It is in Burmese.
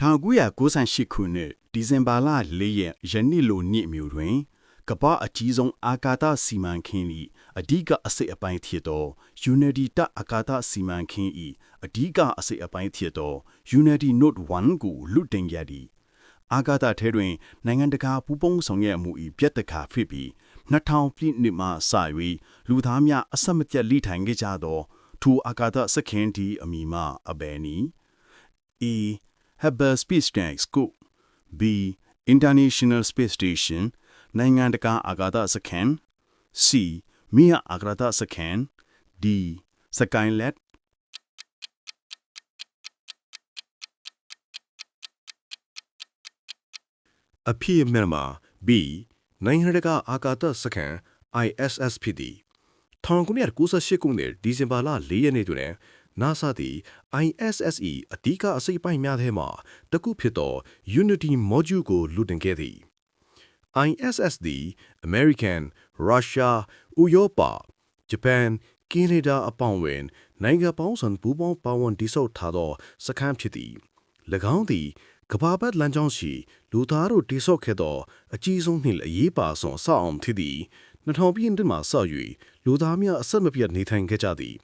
1998ခုနှစ်ဒီဇင်ဘာလ4ရက်ယနေ့လိုနေ့မျိုးတွင်ကမ္ဘာအကြီးဆုံးအာကာသစီမံကိန်း၏အဓိကအစိတ်အပိုင်းဖြစ်သော Unity တအာကာသစီမံကိန်း၏အဓိကအစိတ်အပိုင်းဖြစ်သော Unity Note 1ကိုလွတ်တင်ရသည်အာကာသထဲတွင်နိုင်ငံတကာပူးပေါင်းဆောင်ရွက်မှု၏ပြက်တခါဖြစ်ပြီး2000ပြည့်နှစ်မှစ၍လူသားများအဆက်မပြတ်လိထိုင်ခဲ့ကြသောထိုအာကာသစခန်းဒီအမည်မှအဘယ်နည်း E. Hubble Space Telescope B. International Space Station နိုင်ငံတကာအာကာသစခန်း C. မြေအာကာသစခန်း D. Skynet အဖြစ်အမှန်မှာ B နိုင်ငံတကာအာကာသစခန်း ISS ဖြစ်သည်1998ခုနှစ်ဒီဇင်ဘာလ4ရက်နေ့တွင် NASA သည် ISS ၏အဓိကအစိတ်အပိုင်းများထဲမှတစ်ခုဖြစ်သော Unity Module ကိုလူတင်ခဲ့သည် ISS သည် American, Russia, ဥရောပ, Japan, Canada အပေါင်းအဝင်နိုင်ငံပေါင်းစုံပူးပေါင်းပါဝင်တည်ဆောက်ထားသောစခန်းဖြစ်သည်၎င်းသည်ကမ္ဘာပတ်လမ်းကြောင်းရှိလူသားတို့တည်ဆောက်ခဲ့သောအကြီးဆုံးနှင့်အရေးပါဆုံးအဆောက်အအုံဖြစ်သည်2000ပြည့်နှစ်မှစ၍လူသားများအဆက်မပြတ်နေထိုင်ခဲ့ကြသည်